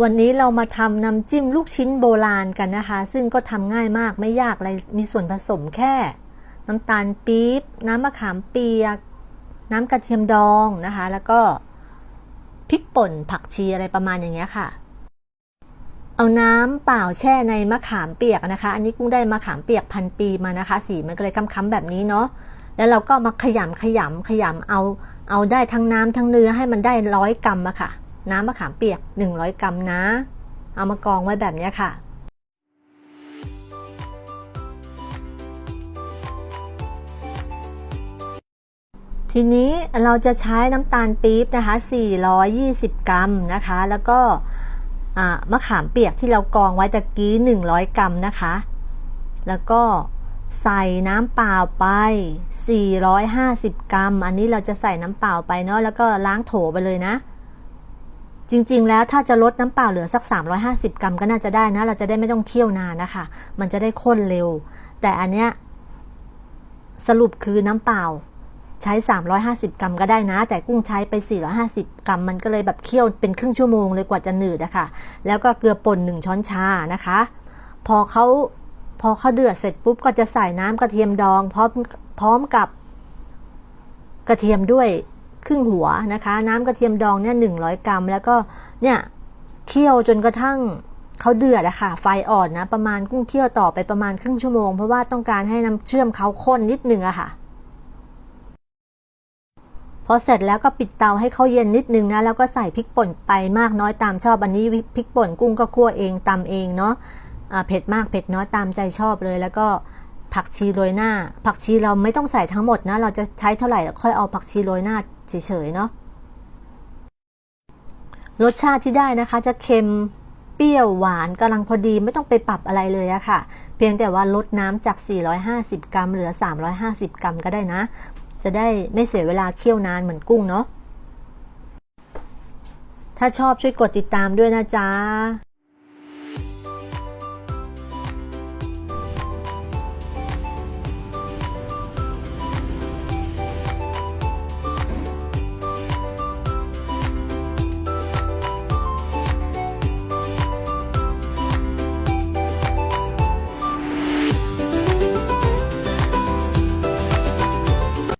วันนี้เรามาทำน้ำจิ้มลูกชิ้นโบราณกันนะคะ ซึ่งก็ทำง่ายมากไม่ยากอะไรมีส่วนผสมแค่ น้ำตาลปี๊บ น้ำมะขามเปียก น้ำกระเทียมดองนะคะ แล้วก็พริกป่นผักชีอะไรประมาณอย่างเงี้ยค่ะ เอาน้ำเปล่าแช่ในมะขามเปียกนะคะ อันนี้กุ้งได้มะขามเปียกพันปีมานะคะ สีมันก็เลยค้ำๆแบบนี้เนาะแล้วเราก็มาขยำขยำขยำเอาเอาได้ทั้งน้ำทั้งเนื้อให้มันได้ร้อยกรัมอะค่ะ น้ำมะขามเปียก 100 กรัมนะ เอามากองไว้แบบนี้ค่ะ ทีนี้เราจะใช้น้ำตาลปี๊บนะคะ 420 กรัมนะคะ แล้วก็มะขามเปียกที่เรากองไว้ตะกี้ 100 กรัมนะคะ แล้วก็ใส่น้ำเปล่าไป 450 กรัม อันนี้เราจะใส่น้ำเปล่าไปเนาะ แล้วก็ล้างโถไปเลยนะ จริง ๆ แล้วถ้าจะลดน้ำเปล่าเหลือสัก 350 กรัมก็น่าจะได้นะ เราจะได้ไม่ต้องเคี่ยวนานนะคะ มันจะได้ข้นเร็ว แต่อันเนี้ยสรุปคือน้ำเปล่าใช้ 350 กรัมก็ได้นะ แต่กุ้งใช้ไป 450 กรัม มันก็เลยแบบเคี่ยวเป็นครึ่งชั่วโมงเลยกว่าจะหนืดอะค่ะ แล้วก็เกลือป่น1ช้อนชานะคะ พอเขาพอเขาเดือดเสร็จปุ๊บก็จะใส่น้ำกระเทียมดองพร้อมพร้อมกับกระเทียมด้วย ครึ่งหัวนะคะ น้ำกระเทียมดองเนี่ย100กรัม แล้วก็เนี่ยเคี่ยวจนกระทั่งเขาเดือดอะค่ะ ไฟอ่อนนะ ประมาณกุ้งเคี่ยวต่อไปประมาณครึ่งชั่วโมง เพราะว่าต้องการให้น้ำเชื่อมเขาข้นนิดนึงอะค่ะ พอเสร็จแล้วก็ปิดเตาให้เขาเย็นนิดนึงนะ แล้วก็ใส่พริกป่นไปมากน้อยตามชอบ อันนี้พริกป่นกุ้งก็คั่วเองตำเองเนาะอ่าเผ็ดมากเผ็ดน้อยตามใจชอบเลย แล้วก็ ผักชีโรยหน้า ผักชีเราไม่ต้องใส่ทั้งหมดนะ เราจะใช้เท่าไหร่ค่อยเอาผักชีโรยหน้าเฉยๆเนาะรสชาติที่ได้นะคะจะเค็มเปรี้ยวหวานกำลังพอดีไม่ต้องไปปรับอะไรเลยอะค่ะ เพียงแต่ว่าลดน้ำจาก 450 กรัมเหลือ 350 กรัมก็ได้นะ จะได้ไม่เสียเวลาเคี่ยวนานเหมือนกุ้งเนาะถ้าชอบช่วยกดติดตามด้วยนะจ๊ะ